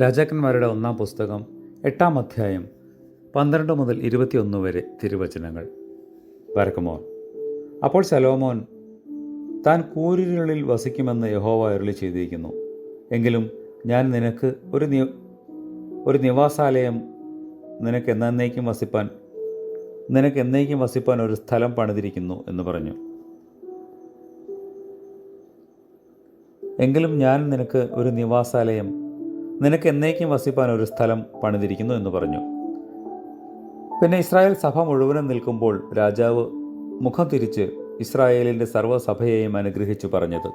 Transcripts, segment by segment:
രാജാക്കന്മാരുടെ ഒന്നാം പുസ്തകം എട്ടാം അധ്യായം പന്ത്രണ്ട് മുതൽ ഇരുപത്തിയൊന്ന് വരെ തിരുവചനങ്ങൾ. വരക്കുമോൻ അപ്പോൾ ശലോമോൻ താൻ കൂരിരുളിൽ വസിക്കുമെന്ന് യഹോവ അരുളി ചെയ്തിരിക്കുന്നു. എങ്കിലും ഞാൻ നിനക്ക് ഒരു നി ഒരു നിവാസാലയം നിനക്ക് എന്നേക്കും വസിപ്പാൻ നിനക്ക് എന്നേക്കും വസിപ്പാൻ ഒരു സ്ഥലം പണിതിരിക്കുന്നു എന്ന് പറഞ്ഞു. എങ്കിലും ഞാൻ നിനക്ക് ഒരു നിവാസാലയം നിനക്ക് എന്നേക്കും വസിപ്പാൻ ഒരു സ്ഥലം പണിതിരിക്കുന്നു എന്ന് പറഞ്ഞു. പിന്നെ ഇസ്രായേൽ സഭ മുഴുവനും നിൽക്കുമ്പോൾ രാജാവ് മുഖം തിരിച്ച് ഇസ്രായേലിന്റെ സർവസഭയെയും അനുഗ്രഹിച്ചു പറഞ്ഞത്.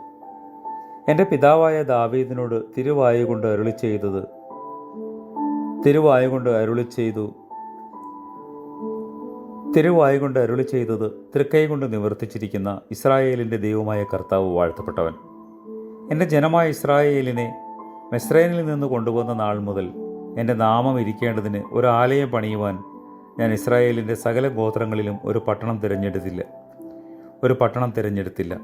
എന്റെ പിതാവായ ദാവീദിനോട് തിരുവായു കൊണ്ട് അരുളി ചെയ്തത് തിരുവായു കൊണ്ട് അരുളി ചെയ്തു തിരുവായു കൊണ്ട് അരുളി ചെയ്തത് തൃക്കൈ കൊണ്ട് നിവർത്തിച്ചിരിക്കുന്ന ഇസ്രായേലിന്റെ ദൈവമായ കർത്താവ് വാഴ്ത്തപ്പെട്ടവൻ. എന്റെ ജനമായ ഇസ്രായേലിനെ മെസ്രൈനിൽ നിന്ന് കൊണ്ടുവന്ന നാൾ മുതൽ എന്റെ നാമം ഇരിക്കേണ്ടതിന് ഒരു ആലയം പണിയുവാൻ ഞാൻ ഇസ്രായേലിന്റെ സകല ഗോത്രങ്ങളിലും ഒരു പട്ടണം തിരഞ്ഞെടുത്തില്ല. ഒരു പട്ടണം തിരഞ്ഞെടുത്തില്ല.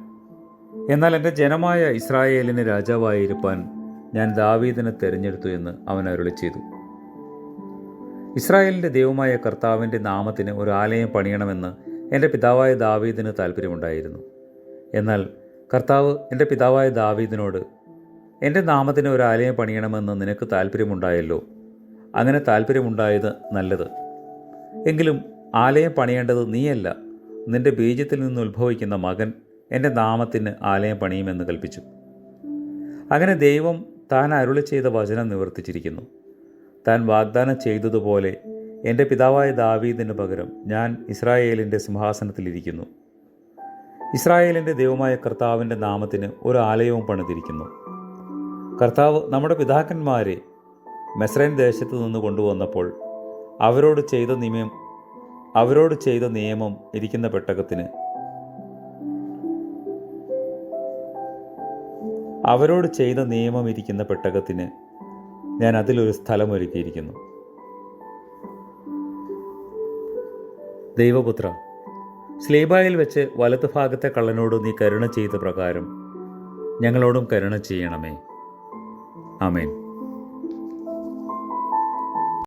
എന്നാൽ എന്റെ ജനമായ ഇസ്രായേലിന് രാജാവായിരിക്കാൻ ഞാൻ ദാവീദിനെ തിരഞ്ഞെടുത്തു എന്ന് അവൻ അരുളി ചെയ്തു. ഇസ്രായേലിന്റെ ദൈവമായ കർത്താവിന്റെ നാമത്തിന് ഒരു ആലയം പണിയണമെന്ന് എന്റെ പിതാവായ ദാവീദിന് താല്പര്യമുണ്ടായിരുന്നു എന്നാൽ കർത്താവ് എന്റെ പിതാവായ ദാവീദിനോട് എന്റെ നാമത്തിന് ഒരു ആലയം പണിയണമെന്ന് നിനക്ക് താല്പര്യമുണ്ടായല്ലോ. അങ്ങനെ താല്പര്യമുണ്ടായത് നല്ലത്. എങ്കിലും ആലയം പണിയേണ്ടത് നീയല്ല. നിന്റെ ബീജത്തിൽ നിന്ന് ഉത്ഭവിക്കുന്ന മകൻ എന്റെ നാമത്തിന് ആലയം പണിയുമെന്ന് കൽപ്പിച്ചു. അങ്ങനെ ദൈവം താൻ അരുളി ചെയ്ത വചനം നിവർത്തിച്ചിരിക്കുന്നു. താൻ വാഗ്ദാനം ചെയ്തതുപോലെ എന്റെ പിതാവായ ദാവീദിന് പകരം ഞാൻ ഇസ്രായേലിന്റെ സിംഹാസനത്തിലിരിക്കുന്നു. ഇസ്രായേലിന്റെ ദൈവമായ കർത്താവിന്റെ നാമത്തിന് ഒരു ആലയവും പണിതിരിക്കുന്നു. കർത്താവ് നമ്മുടെ പിതാക്കന്മാരെ മെസ്രൈൻ ദേശത്ത് നിന്ന് കൊണ്ടുവന്നപ്പോൾ അവരോട് ചെയ്ത നിയമം അവരോട് ചെയ്ത നിയമം ഇരിക്കുന്ന പെട്ടകത്തിന്. അവരോട് ചെയ്ത നിയമം ഇരിക്കുന്ന പെട്ടകത്തിന് ഞാൻ അതിലൊരു സ്ഥലം ഒരുക്കിയിരിക്കുന്നു. ദൈവപുത്ര സ്ലീബായിൽ വെച്ച് വലതുഭാഗത്തെ കള്ളനോട് നീ കരുണ ചെയ്ത പ്രകാരം ഞങ്ങളോടും കരുണ ചെയ്യണമേ. ആമേൻ